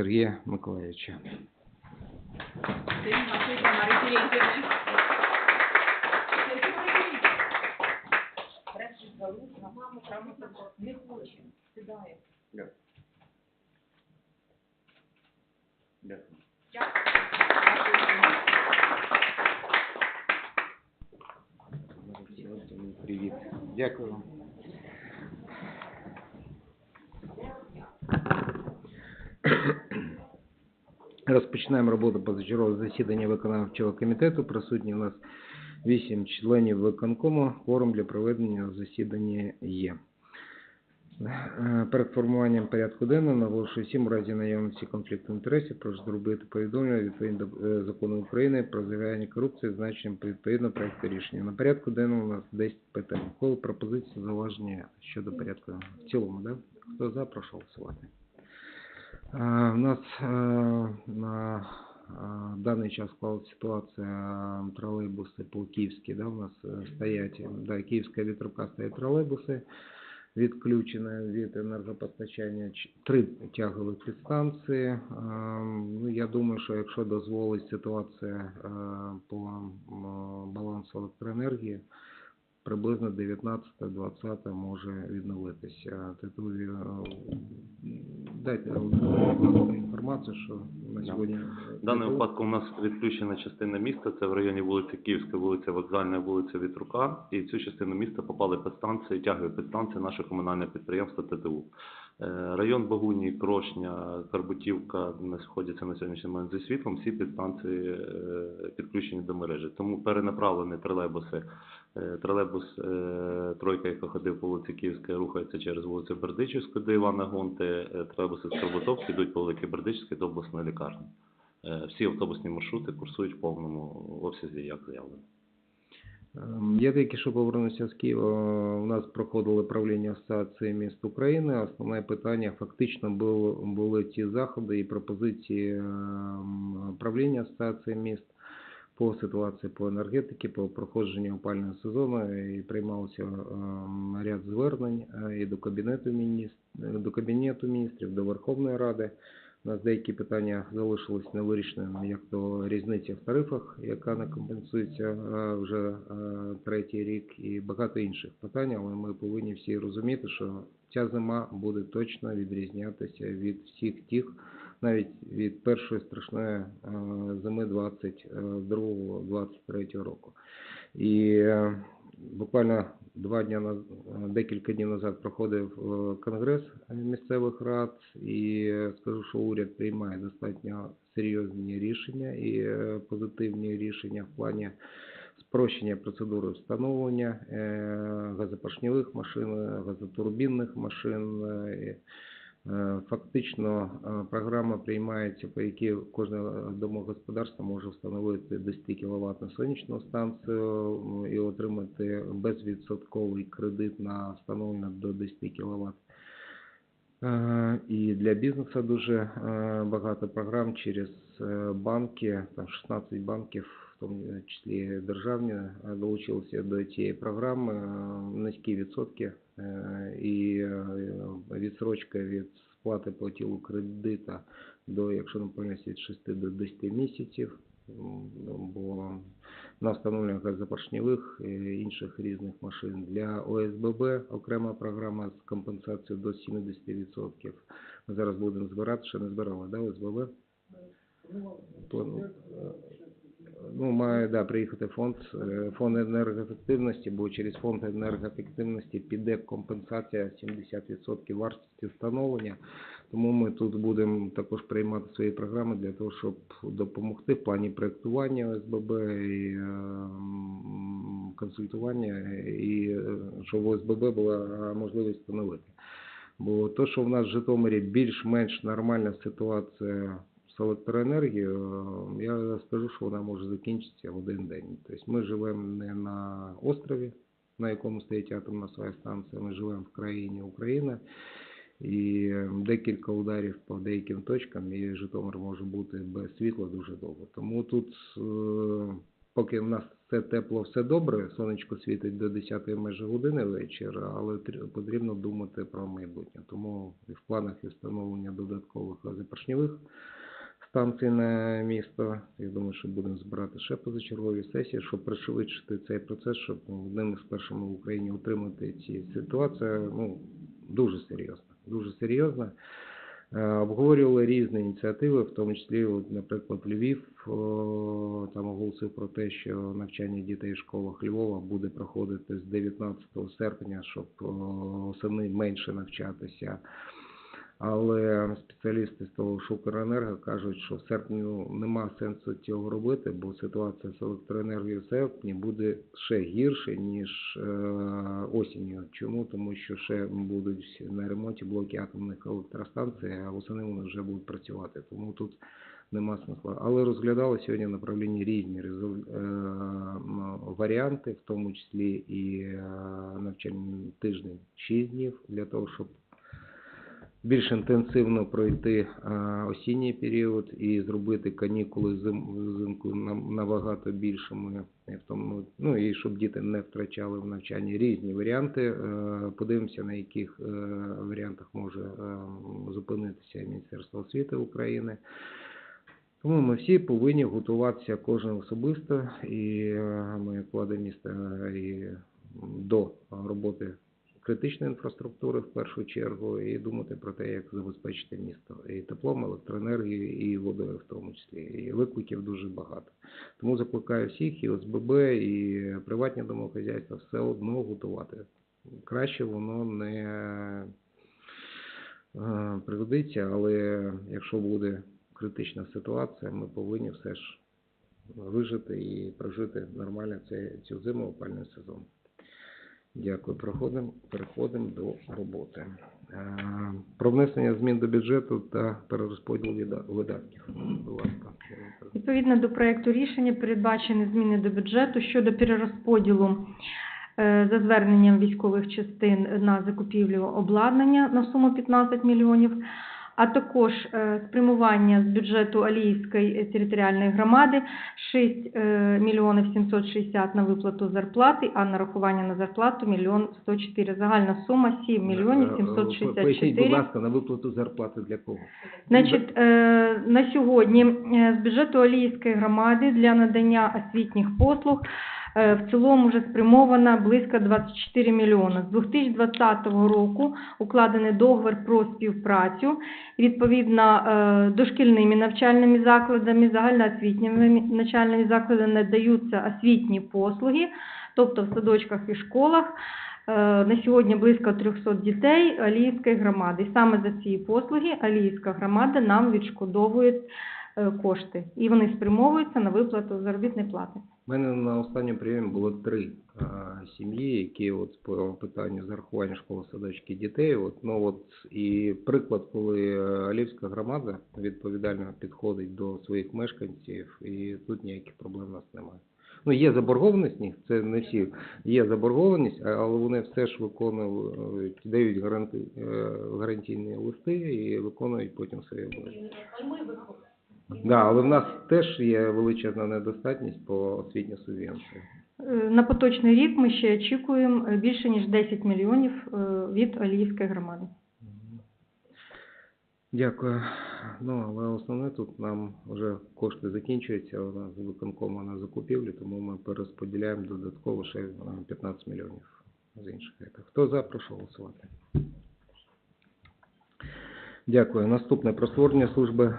Сергія Миколаївича. Не хоче, сідає. Дякую. Привіт. Дякую. Розпочинаємо роботу позачергового засідання виконавчого комітету. Присутні у нас вісім членів виконкому. Форум для проведення засідання є. Перед формуванням порядку денного наголошую всім у разі наявності конфлікту інтересів прошу зробити повідомлення відповідно до е, закону України про завіряння корупції, значенням відповідно проекту рішення. На порядку денному у нас 10 питань. Коли пропозиції зауваження щодо порядку в цілому, да? Хто за, прошу голосувати. У нас е, на е, даний час склалася ситуація по Київській, да, у нас стоять, да, Київська вітровка стоять тролейбуси, відключено від енергопостачання три тягові підстанції. Ну, я думаю, що якщо дозволить ситуація по балансу електроенергії, приблизно 19-20 може відновитися. Титулі, е, дайте інформацію, що на сьогодні В даному випадку у нас відключена частина міста, це в районі вулиці Київська, вулиця Вокзальна, вулиця Вітрука. І в цю частину міста попали підстанції, тягові підстанції наше комунальне підприємство ТТУ. Е, Район Багуні, Крошня, Карбутівка знаходяться на сьогоднішній момент зі світлом, всі підстанції е, підключені до мережі. Тому перенаправлені тролейбуси. Е, Тролейбус е, тройка, яка ходив по вулиці Київська, рухається через вулицю Бердичівську до Івана Гонти. Е, Тролейбуси з Карбутовки йдуть по Великій Бердичівській до обласної лікарні. Всі автобусні маршрути курсують в повному обсязі, як заявлено. Ем, Я тільки що повернувся з Києва. У нас проходили правління Асоціації міст України. Основне питання фактично були ті заходи і пропозиції ем, правління Асоціації міст по ситуації по енергетиці, по проходженню опального сезону і приймався ряд звернень і до кабінету міністрів, до кабінету міністрів, до Верховної Ради. У нас деякі питання залишились невирішеними, як то різниця в тарифах, яка не компенсується е, вже е, третій рік, і багато інших питань, але ми повинні всі розуміти, що ця зима буде точно відрізнятися від всіх тих, навіть від першої страшної е, зими 22-23 року. І е, буквально два е, декілька днів назад проходив е, конгрес е, місцевих рад, і е, скажу, що уряд приймає достатньо серйозні рішення і е, позитивні рішення в плані спрощення процедури встановлення е, машин, е, газотурбінних машин. Е, Фактично е, програма приймається, по якій кожне домогосподарство може встановити до 100 кВт сонячну станцію і отримати безвідсотковий кредит на встановлення до 10 кВт. Е, І для бізнесу дуже багато програм через банки, там 16 банків, в тому числі державні, е, долучилися до цієї програми. Е, Низькі відсотки і е, відсрочка від сплати по тілу кредита до, якщо не помиляюсь, від 6 до 10 місяців. Бо на встановлення газопоршневих і інших різних машин. Для ОСББ окрема програма з компенсацією до 70%. Ми зараз будемо збирати, ще не збирали, да, ОСББ? Плану- е, Ну, має да, приїхати фонд, е, фонд енергоефективності, бо через фонд енергоефективності піде компенсація 70% вартості встановлення. Тому ми тут будемо також приймати свої програми для того, щоб допомогти в плані проєктування ОСББ і е, консультування, і е, щоб ОСББ була можливість встановити. Бо то, що в нас в Житомирі більш-менш нормальна ситуація з е, я скажу, що вона може закінчитися в один день. Тобто ми живемо не на острові, на якому стоїть атомна своя станція, ми живемо в країні Україна. І декілька ударів по деяким точкам, і Житомир може бути без світла дуже довго. Тому тут е, поки в нас все тепло, все добре, сонечко світить до 10 майже години вечора, але потрібно думати про майбутнє. Тому і в планах і встановлення додаткових газопоршньових станцій на місто. Я думаю, що будемо збирати ще позачергові сесії, щоб пришвидшити цей процес, щоб одним із першими в Україні утримати ці ситуація ну, дуже серйозна. Дуже серйозна. Е, Обговорювали різні ініціативи, в тому числі, наприклад, Львів там оголосив про те, що навчання дітей в школах Львова буде проходити з 19 серпня, щоб о, восени менше навчатися. Але спеціалісти з того ж кажуть, що в серпні нема сенсу цього робити, бо ситуація з електроенергією в серпні буде ще гірше, ніж е, осінню. Чому? Тому що ще будуть на ремонті блоки атомних електростанцій, а восени вони вже будуть працювати. Тому тут нема смисла. Але розглядали сьогодні направлені різні е, варіанти, в тому числі і е, навчальний тиждень 6 днів для того, щоб більш інтенсивно пройти осінній період і зробити канікули зим, взимку набагато більшими, ну і щоб діти не втрачали в навчанні різні варіанти. Е, Подивимося, на яких е, варіантах може е, зупинитися Міністерство освіти України. Тому ми всі повинні готуватися кожен особисто, і е, ми вкладемо місто і до роботи критичної інфраструктури в першу чергу і думати про те, як забезпечити місто і теплом, електроенергією, і водою в тому числі. І викликів дуже багато. Тому закликаю всіх і ОСББ, і приватні домогосподарства все одно готувати. Краще воно не е, пригодиться, але якщо буде критична ситуація, ми повинні все ж вижити і прожити нормально цю зиму опальний сезон. Дякую. Проходимо, переходимо до роботи. Е, Про внесення змін до бюджету та перерозподіл видатків. Будь ласка. Відповідно до проекту рішення передбачені зміни до бюджету щодо перерозподілу е, за зверненням військових частин на закупівлю обладнання на суму 15 мільйонів, а також е, спрямування з бюджету Аліївської територіальної громади 6 е, мільйонів 760 на виплату зарплати, а нарахування на зарплату мільйон 104. Загальна сума 7 мільйонів Е, е, Поясніть, будь ласка, на виплату зарплати для кого? Значить, е, на сьогодні е, з бюджету Аліївської громади для надання освітніх послуг е, в цілому вже спрямовано близько 24 мільйони. З 2020 року укладений договір про співпрацю. Відповідно, е, дошкільними навчальними закладами, загальноосвітніми навчальними закладами надаються освітні послуги, тобто в садочках і школах. Е, На сьогодні близько 300 дітей Аліївської громади. І саме за ці послуги Аліївська громада нам відшкодовує е, кошти. І вони спрямовуються на виплату заробітної плати. У мене на останньому прийомі було три а, сім'ї, які от по питанню зарахування школи садочки дітей. От, ну от і приклад, коли е, Алівська громада відповідально підходить до своїх мешканців, і тут ніяких проблем у нас немає. Ну, є заборгованість, них, це не всі. Є заборгованість, а- але вони все ж виконують, дають гаранти, е, гарантійні листи і виконують потім свої обов'язки. Да, але в нас теж є величезна недостатність по освітній субвенції. Е, На поточний рік ми ще очікуємо е, більше ніж 10 мільйонів е, від Аліївської громади. Дякую. Ну, але основне тут нам вже кошти закінчуються у нас з виконкому на закупівлі, тому ми перерозподіляємо додатково ще е, 15 мільйонів з інших. Хто за, прошу голосувати. Дякую. Наступне про створення служби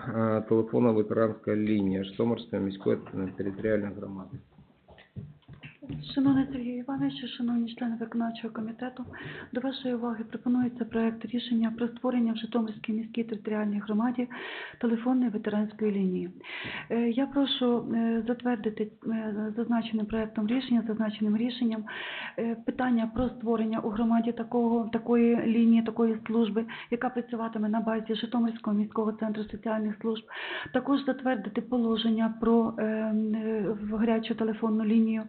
телефону ветеранська лінія Житомирської міської територіальної громади. Шановний Сергій Іванович, шановні члени виконавчого комітету, до вашої уваги пропонується проект рішення про створення в Житомирській міській територіальній громаді телефонної ветеранської лінії. Е, Я прошу е, затвердити е, зазначеним проектом рішення, зазначеним рішенням питання про створення у громаді такого такої лінії, такої служби, яка працюватиме на базі Житомирського міського центру соціальних служб. Також затвердити положення про е, м, е, в гарячу телефонну лінію.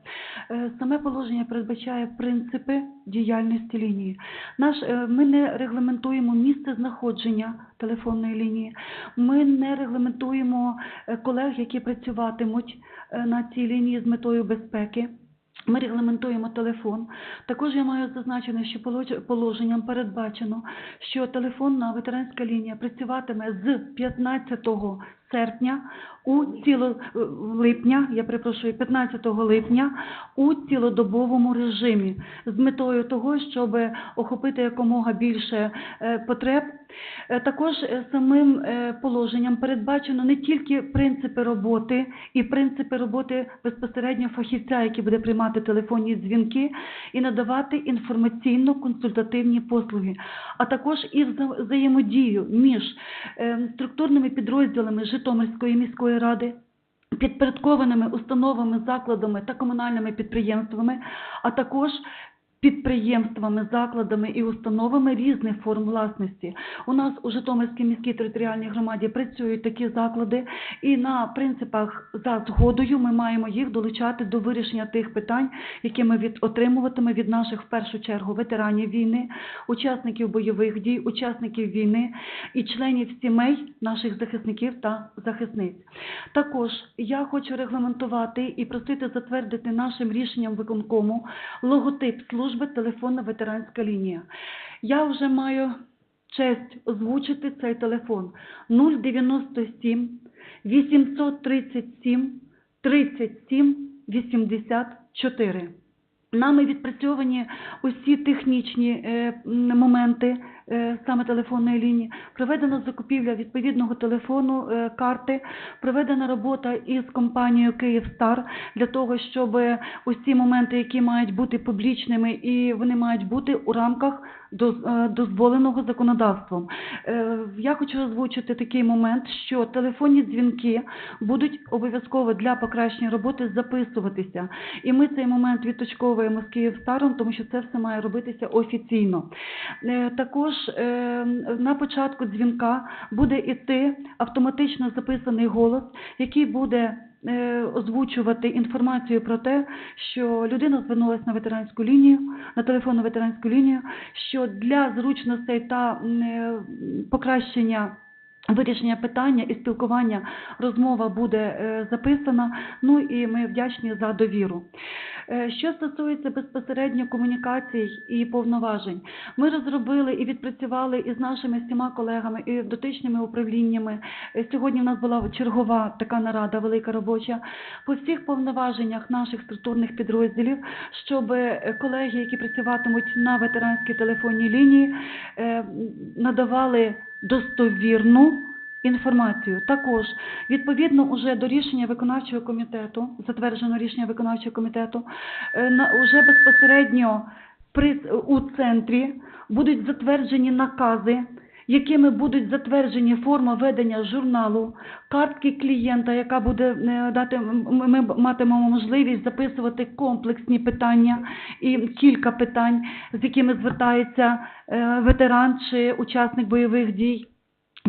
Е, Саме положення передбачає принципи діяльності лінії. Наш, е, ми не регламентуємо місце знаходження телефонної лінії, ми не регламентуємо е, колег, які працюватимуть на цій лінії з метою безпеки. Ми регламентуємо телефон. Також я маю зазначити, що полож- положенням передбачено, що телефонна ветеранська лінія працюватиме з 15 серпня у ціло е, липня, я перепрошую, 15 липня у цілодобовому режимі з метою того, щоб охопити якомога більше е, потреб. Е, Також самим положенням передбачено не тільки принципи роботи і принципи роботи безпосередньо фахівця, який буде приймати телефонні дзвінки і надавати інформаційно-консультативні послуги, а також і взаємодію між е, структурними підрозділами Житомирської міської ради, підпорядкованими установами, закладами та комунальними підприємствами, а також підприємствами, закладами і установами різних форм власності. У нас у Житомирській міській територіальній громаді працюють такі заклади, і на принципах за згодою ми маємо їх долучати до вирішення тих питань, які ми від, отримуватиме від наших в першу чергу ветеранів війни, учасників бойових дій, учасників війни і членів сімей наших захисників та захисниць. Також я хочу регламентувати і просити затвердити нашим рішенням виконкому логотип служби телефонна ветеранська лінія. Я вже маю честь озвучити цей телефон 097 837 37 84. Нами відпрацьовані усі технічні е, моменти саме телефонної лінії. Проведена закупівля відповідного телефону, е, карти, проведена робота із компанією Київстар для того, щоб усі моменти, які мають бути публічними, і вони мають бути у рамках е, дозволеного законодавством. Е, Я хочу озвучити такий момент, що телефонні дзвінки будуть обов'язково для покращення роботи записуватися. І ми цей момент відточковуємо з Київстаром, тому що це все має робитися офіційно. Е, Також е, на початку дзвінка буде іти автоматично записаний голос, який буде е, озвучувати інформацію про те, що людина звернулася на ветеранську лінію, на телефонну ветеранську лінію, що для зручностей та е, покращення вирішення питання і спілкування розмова буде е, записана. Ну і ми вдячні за довіру. Е, Що стосується безпосередньо комунікацій і повноважень, ми розробили і відпрацювали із нашими всіма колегами і дотичними управліннями. Сьогодні в нас була чергова така нарада, велика робоча, по всіх повноваженнях наших структурних підрозділів, щоб е, колеги, які працюватимуть на ветеранській телефонній лінії, надавали достовірну інформацію. Також відповідно уже до рішення виконавчого комітету, затверджено рішення виконавчого комітету, е, уже безпосередньо при у центрі будуть затверджені накази. Якими будуть затверджені форма ведення журналу, картки клієнта, яка буде е, дати ми матимемо можливість записувати комплексні питання і кілька питань, з якими звертається е, ветеран чи учасник бойових дій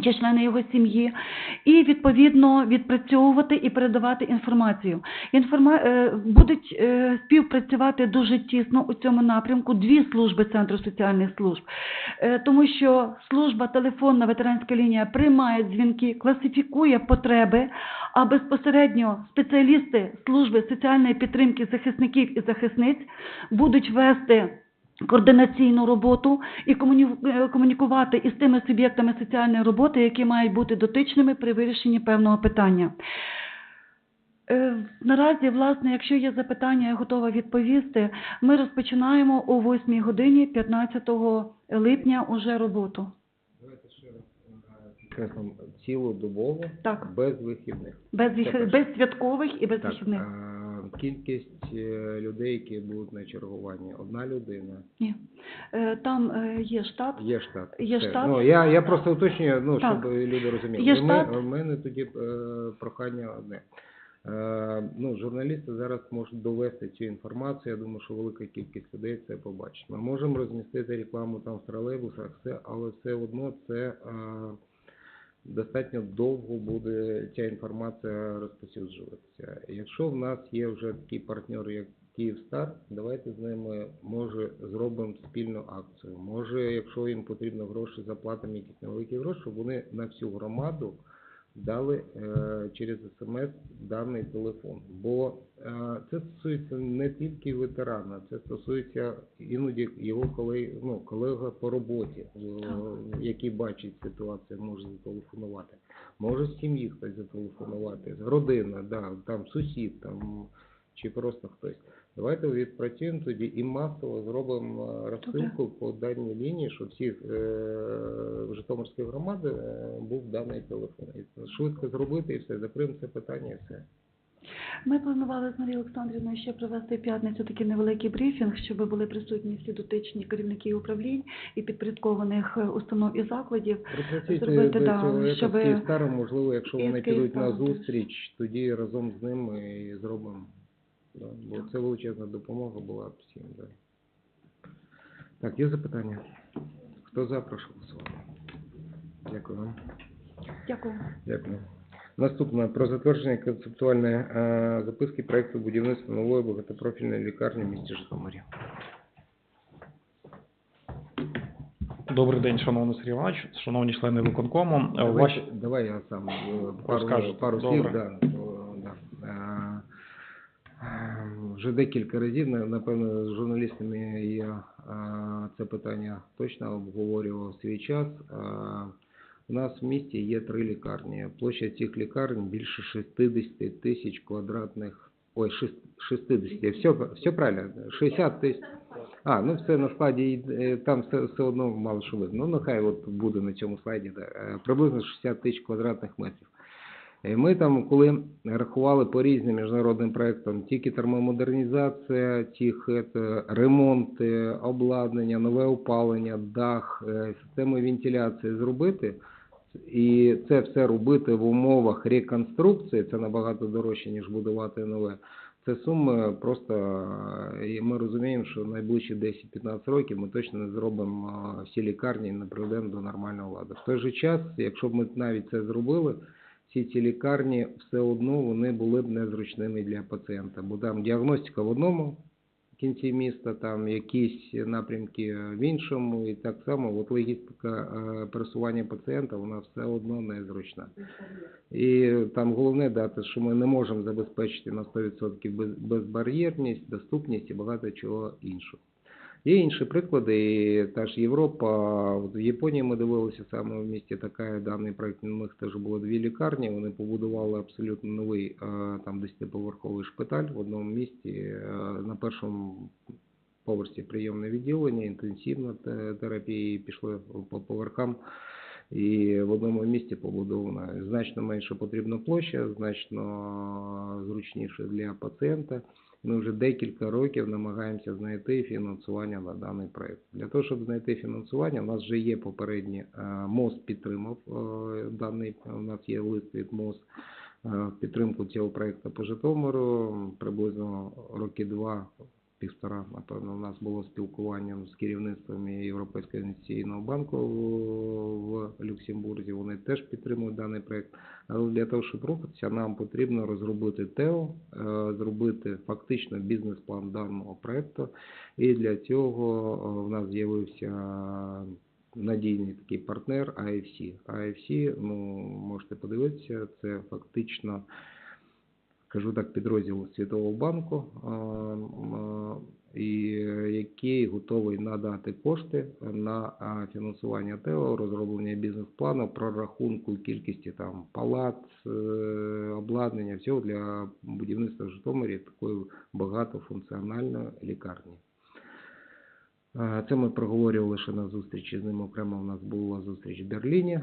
чи члени його сім'ї, і відповідно відпрацьовувати і передавати інформацію. Інформа... е, Будуть е, співпрацювати дуже тісно у цьому напрямку дві служби Центру соціальних служб, Е, тому що служба телефонна ветеранська лінія приймає дзвінки, класифікує потреби, а безпосередньо спеціалісти служби соціальної підтримки захисників і захисниць будуть вести координаційну роботу і е, комунікувати із тими суб'єктами соціальної роботи, які мають бути дотичними при вирішенні певного питання. Е, Наразі, власне, якщо є запитання, я готова відповісти. Ми розпочинаємо о 8 годині 15 липня уже роботу. Давайте ще раз е, цілодобово, без вихідних. Без, вих... без святкових і без Так, вихідних. Кількість е, людей, які будуть на чергуванні, одна людина. Ні. Е, Там е, є штат. Є штат. Є Все. штат. Ну, я, я просто уточнюю, ну, Так. щоб люди розуміли. Є ми- штат. У мене тоді прохання одне. Ну, журналісти зараз можуть довести цю інформацію. Я думаю, що велика кількість людей це побачить. Ми можемо розмістити рекламу там в тролейбусах, все, але все одно це достатньо довго буде ця інформація розповсюджуватися. Якщо в нас є вже такий партнер, як Київстар, давайте з ними може зробимо спільну акцію. Може, якщо їм потрібно гроші, заплатимо якісь невеликі гроші, щоб вони на всю громаду дали е, через смс даний телефон. Бо е, це стосується не тільки ветерана, це стосується іноді його колег, ну, колега по роботі, е, який бачить ситуацію, може зателефонувати. Може з сім'ї хтось зателефонувати, родина, да, там сусід, там чи просто хтось. Давайте відпрацюємо тоді і масово зробимо е, розсилку по даній лінії, щоб всіх е, Житомирської громади е, був даний телефон. І це швидко зробити і все, закриємо це питання і все. Ми планували з Марією Олександрівною ще провести в п'ятницю такий невеликий брифінг, щоб були присутні всі дотичні керівники управлінь і підпорядкованих е, установ і закладів. Зробити, до да, цього щоб... Київстаром, можливо, якщо вони підуть на зустріч, тоді разом з ними і зробимо. Да, бо це величезна допомога була всім. Да. Так, є запитання? Хто за, прошу голосувати. Дякую вам. Дякую. Дякую. Наступне про затвердження концептуальної е, записки проекту будівництва нової багатопрофільної лікарні в місті Житомирі. Добрий день, шановний Сергій Іванович, шановні члени виконкому. Давай, Ваші... давай я сам е, пару, Розкажете. пару слів. Добре. Да. Е, е, Вже декілька разів, на- напевно, з журналістами я це питання точно обговорював свій час. У нас в місті є три лікарні. Площа цих лікарень більше 60 тисяч квадратних. Ой, шест- 60, все, все правильно, 60 тисяч. А, ну все на складі, е, там все, все одно мало що видно. Ну, нехай от буде на цьому слайді, да, е, приблизно 60 тисяч квадратних метрів. Ми там, коли рахували по різним міжнародним проектам, тільки термомодернізація, тих это, ремонти, обладнання, нове опалення, дах, е, системи вентиляції зробити, і це все робити в умовах реконструкції, це набагато дорожче, ніж будувати нове. Це суми просто, е, і ми розуміємо, що найближчі 10-15 років ми точно не зробимо е, всі лікарні і не приведемо до нормального ладу. В той же час, якщо б ми навіть це зробили, всі ці лікарні все одно вони були б незручними для пацієнта, бо там діагностика в одному кінці міста, там якісь напрямки в іншому, і так само от логістика е, пересування пацієнта, вона все одно незручна. І там головне дати, що ми не можемо забезпечити на 100% без- безбар'єрність, доступність і багато чого іншого. Є інші приклади, і та ж Європа, в Японії ми дивилися саме в місті така даний проект, у них теж було дві лікарні, вони побудували абсолютно новий е, там 10-поверховий шпиталь в одному місті, е, на першому поверсі прийомне відділення, інтенсивна те- терапія, пішли по поверхам. І в одному місті побудована значно менше потрібна площа, значно зручніше для пацієнта. Ми вже декілька років намагаємося знайти фінансування на даний проект. Для того, щоб знайти фінансування, у нас вже є попередні е, МОЗ підтримав е, даний. У нас є лист від МОЗ е, підтримку цього проекту по Житомиру. Приблизно роки два. Півтора, напевно, у нас було спілкування з керівництвом Європейського інвестиційного банку в Люксембурзі. Вони теж підтримують даний проект. Але для того, щоб рухатися, нам потрібно розробити ТЕО, е, зробити фактично бізнес-план даного проекту. І для цього е, в нас з'явився надійний такий партнер AFC. AFC, ну, можете подивитися, це фактично, кажу так, підрозділ Світового банку, е, який готовий надати кошти на е, фінансування ТЕО, розроблення бізнес-плану, прорахунку кількості там палат, е, обладнання, всього для будівництва в Житомирі такої багатофункціональної лікарні. Це ми проговорювали ще на зустрічі з ним окремо. У нас була зустріч в Берліні,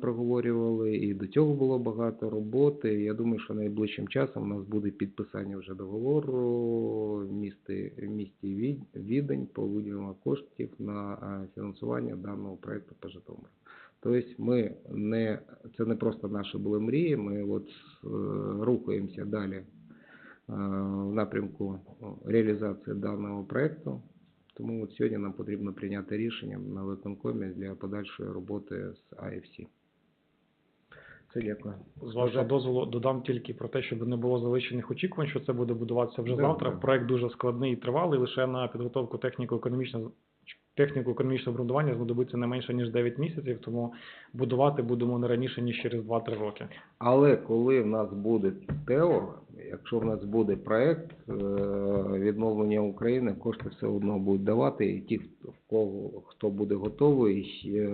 проговорювали, і до цього було багато роботи. Я думаю, що найближчим часом у нас буде підписання вже договору в місті, місті Від- Відень по виділенню коштів на фінансування даного проекту по Житомиру. Тобто ми не це не просто наші були мрії. Ми от е, рухаємося далі е, в напрямку реалізації даного проекту. Тому от сьогодні нам потрібно прийняти рішення на виконкомі для подальшої роботи з АФС. Це дякую. З вашого дозволу додам тільки про те, щоб не було залишених очікувань, що це буде будуватися вже завтра. Проект дуже складний і тривалий. Лише на підготовку техніко-економічного техніко-економічного обґрунтування знадобиться не менше ніж 9 місяців, тому будувати будемо не раніше ніж через 2-3 роки. Але коли в нас буде ТЕО, якщо в нас буде проект е, відновлення України, кошти все одно будуть давати, і ті, кого хто буде готовий, е,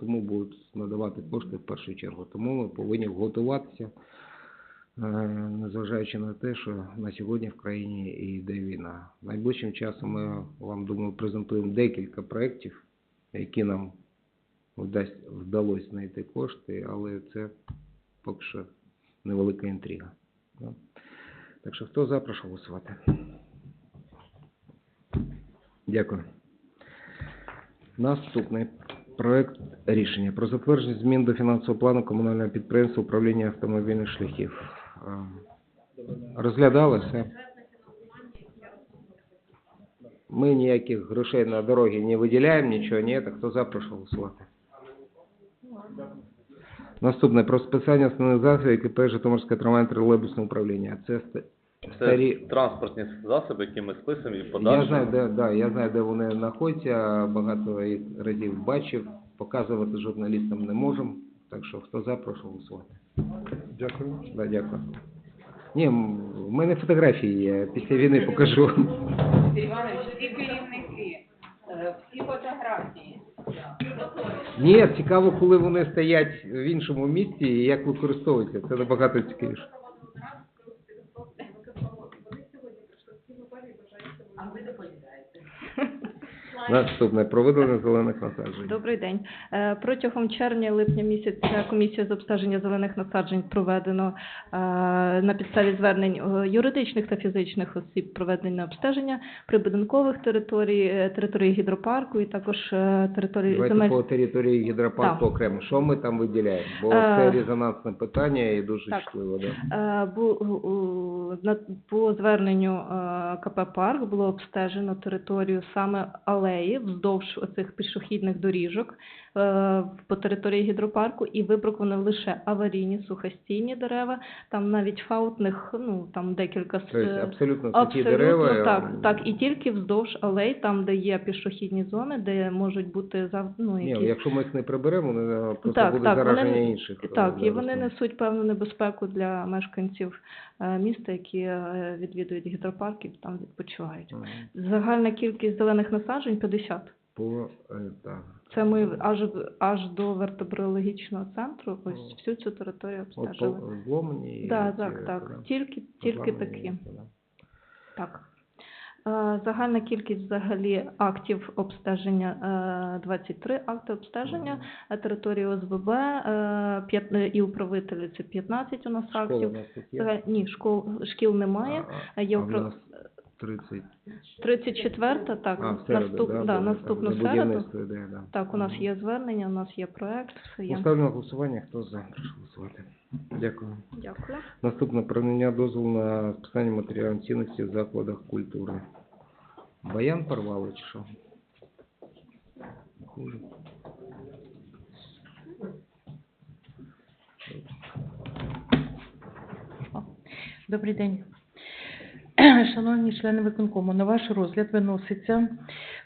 тому будуть надавати кошти в першу чергу. Тому ми повинні готуватися, незважаючи на те, що на сьогодні в країні йде війна. Найближчим часом ми вам думаю презентуємо декілька проєктів, які нам вдалося знайти кошти, але це поки що невелика інтрига. Так що хто за, голосувати. Дякую. Наступний проект рішення про затвердження змін до фінансового плану комунального підприємства управління автомобільних шляхів. Е, Розглядали все. Ми ніяких грошей на дороги не виділяємо, нічого ні. Так хто за, прошу голосувати. Наступне про списання основних засобів КП Житомирське трамвайне тролейбусне управління. Це Це старі. транспортні засоби, які ми списуємо і в Я знаю, де да, я знаю, де вони знаходяться. Багато разів бачив. Показувати журналістам не можемо. Так що хто за, прошу голосувати. Дякую. Да, дякую. Ні, м, в мене фотографії є. Після війни покажу. Сергій Іванович, всі керівники, е, всі фотографії. Ні, цікаво, коли вони стоять в іншому місці і як використовуються. Це набагато цікавіше. Наступне про видалення зелених насаджень. Добрий день. Е, Протягом червня-липня місяця комісія з обстеження зелених насаджень проведено е, на підставі звернень е, юридичних та фізичних осіб проведення обстеження прибудинкових територій, території гідропарку і також території Давайте земель. по території гідропарку Так. окремо. Що ми там виділяємо? Бо це резонансне питання і дуже так. чутливо. Да? По зверненню КП «Парк» було обстежено територію саме алеї вздовж оцих пішохідних доріжок по території гідропарку і вибрукували лише аварійні сухостійні дерева, там навіть фаутних, ну там декілька Тобто абсолютно Абсолютно дерева. так, е, так, і тільки вздовж алей, там, де є пішохідні зони, де можуть бути ну, Ні, якщо ми їх не приберемо, вони е, просто Так, буде так, вони зараження не- інших. е, Так, і вони несуть певну небезпеку для мешканців е, міста, які е, відвідують гідропарки, там відпочивають. Загальна кількість зелених насаджень 50. По, е, так. Це ми аж аж до вертебрологічного центру, ось всю цю територію обстежили. по зломані. Да, так, е, так. да, Тільки тільки такі. да. Так. Е, Загальна кількість взагалі актів обстеження е, 23 акти обстеження, а території ОСББ е, і управителі це 15 у нас Школа актів. у нас є? Ні, школ, шкіл немає. А, є а в управ- 30. 34 так, А, в середу, наступ, да, да, наступну за середу. будівництво йде, да. Так, у нас є звернення, у нас є проект, все є. Поставлю на голосування, хто за, прошу голосувати. Дякую. Дякую. Наступне прийняття дозволу на списання матеріальних цінностей в закладах культури. Баян порвали чи що? Хуже. Добрий день. Шановні члени виконкому, на ваш розгляд виноситься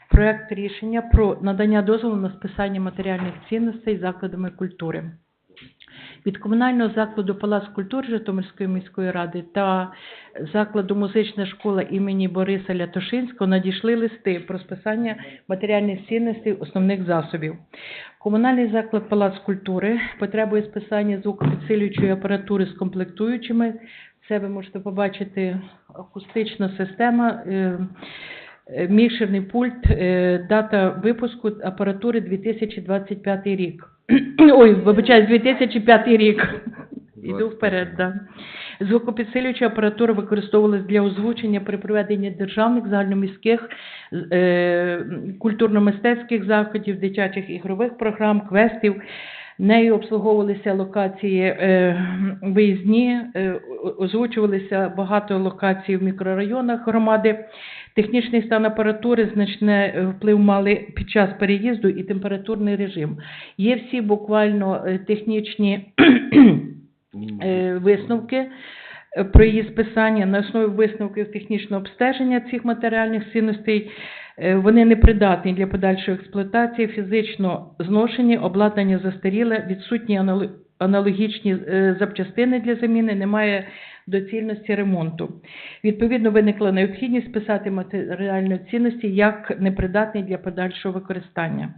проект рішення про надання дозволу на списання матеріальних цінностей закладами культури. Від комунального закладу Палац культури Житомирської міської ради та закладу музична школа імені Бориса Лятошинського надійшли листи про списання матеріальних цінностей основних засобів. Комунальний заклад Палац культури потребує списання звукопідсилюючої апаратури з комплектуючими. Це ви можете побачити акустична система, е, е, мікшерний пульт, е, дата випуску апаратури 2025 рік. Ой, вибачаю, 2005 рік. Іду вперед, да. Звукопідсилююча апаратура використовувалась для озвучення при проведенні державних, загальноміських, культурно-мистецьких заходів, дитячих ігрових програм, квестів. Нею обслуговувалися локації е, виїзні, е, озвучувалися багато локацій в мікрорайонах громади. Технічний стан апаратури значне е, вплив мали під час переїзду і температурний режим. Є всі буквально технічні висновки про її списання на основі висновків технічного обстеження цих матеріальних цінностей. Е, Вони непридатні для подальшої експлуатації, фізично зношені, обладнання застаріле, відсутні анало- аналогічні е, запчастини для заміни, немає доцільності ремонту. Відповідно, виникла необхідність списати матеріальної цінності як непридатний для подальшого використання.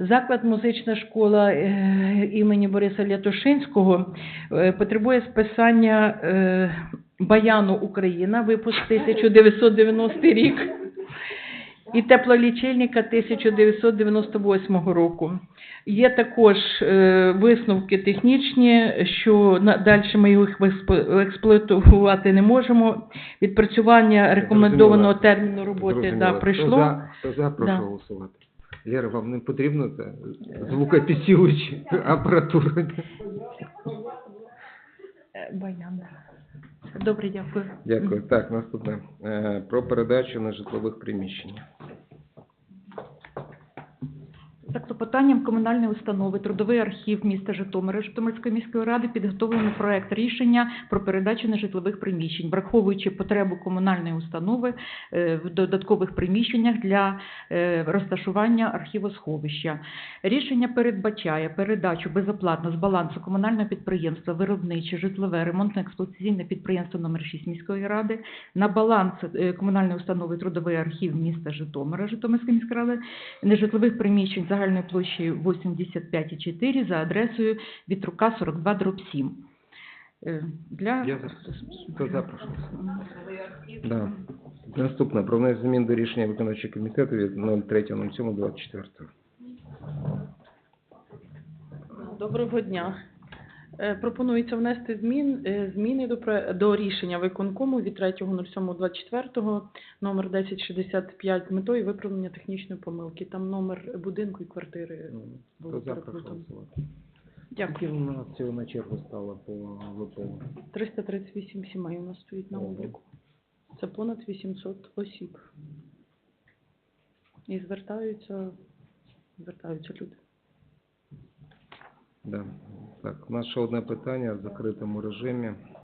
Заклад музична школа е, імені Бориса Лятошинського потребує списання Баяну Україна, випуск 1990 рік, і теплолічильника 1998 року. Є також е, висновки технічні, що далі ми їх експлуатувати не можемо. Відпрацювання рекомендованого терміну роботи да. Хто за, хто за прошу Да. голосувати. Лера, вам не потрібно це звукопідсилююча апаратура? Е, Баян. Добре, дякую. Дякую. Так, наступне. Е, Про передачу на житлових приміщень. За клопотанням комунальної установи Трудовий архів міста Житомира Житомирської міської ради підготовлено проект рішення про передачу нежитлових приміщень, враховуючи потребу комунальної установи е, в додаткових приміщеннях для е, розташування архівосховища. Рішення передбачає передачу безоплатно з балансу комунального підприємства виробниче житлове ремонтно-експлуатаційне підприємство номер 6 міської ради на баланс е, комунальної установи Трудовий архів міста Житомира Житомирської міської ради нежитлових приміщень загальною площею 85,4 за адресою Вітрука 42 дроб 7. Е, Для... Я за. Хто за, прошу голосувати. Да. Наступне. Про внесення змін до рішення виконавчого комітету від 03.07.24. Доброго дня. Е, Пропонується внести змін, е, зміни до, до рішення виконкому від 3.07.24 номер 1065 з метою виправлення технічної помилки. Там номер будинку і квартири було за, переплутано. Дякую. Скільки у нас всього на чергу стало по ВПО? 338 сімей у нас стоїть на обліку. Це понад 800 осіб. І звертаються, звертаються люди. Да. Так, ще одне питання в закритому режимі.